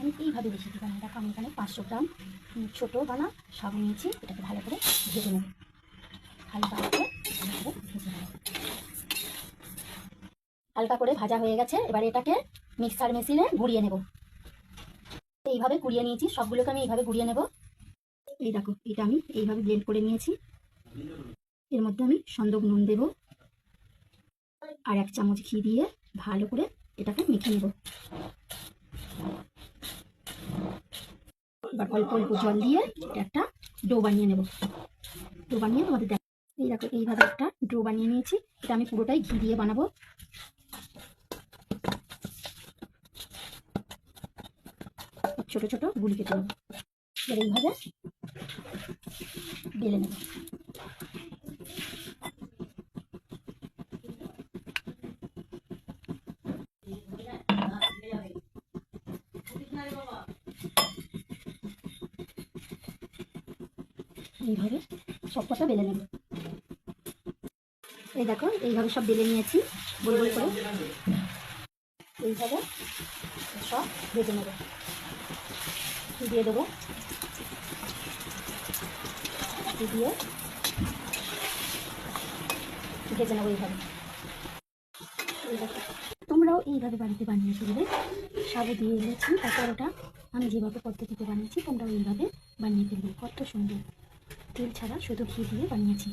আমি এইভাবে রেসিপি বানাই দেখো আমি এখানে পাঁচশো গ্রাম ছোটো বানা সাবু নিয়েছি। এটাকে ভালো করে ভেজে নেব। হালকা করে ভালো করে ভেজে হালকা করে ভাজা হয়ে গেছে। এবার এটাকে মিক্সার মেশিনে গুঁড়িয়ে নেব। এইভাবে গুঁড়িয়ে নিয়েছি। সবগুলোকে আমি এইভাবে গুঁড়িয়ে নেব। এই দেখো, এটা আমি এইভাবে ব্লেন্ড করে নিয়েছি। এর মধ্যে আমি সন্দক নুন দেব। আর এক চামচ ঘি দিয়ে ভালো করে এটাকে মেখে নেব। এবার অল্প অল্প জল দিয়ে এটা একটা ডো বানিয়ে নেব। ডো বানিয়ে তোমাদের দেখ এই দেখো, এইভাবে একটা ডো বানিয়ে নিয়েছি। এটা আমি পুরোটাই ঘি দিয়ে বানাবো। ছোট ছোট গুলি কেটে নেব। এইভাবে বেলে নেব। এইভাবে সব কটা বেলে নেব। এই দেখো, এইভাবে সব বেলে নিয়েছি, গোল গোল করে। এইভাবে সব ভেজে নেব। দিয়ে দেবো। দিয়ে ভেজে নেব এইভাবে। তোমরাও এইভাবে বাড়িতে বানিয়ে ফেলবে। সাবু দিয়ে এনেছি, তারপর ওটা আমি যেভাবে পদ্ধতিতে বানিয়েছি, তোমরাও এইভাবে বানিয়ে ফেলবে। কত সুন্দর। তেল ছাড়া শুধু ঘি দিয়ে বানিয়েছি।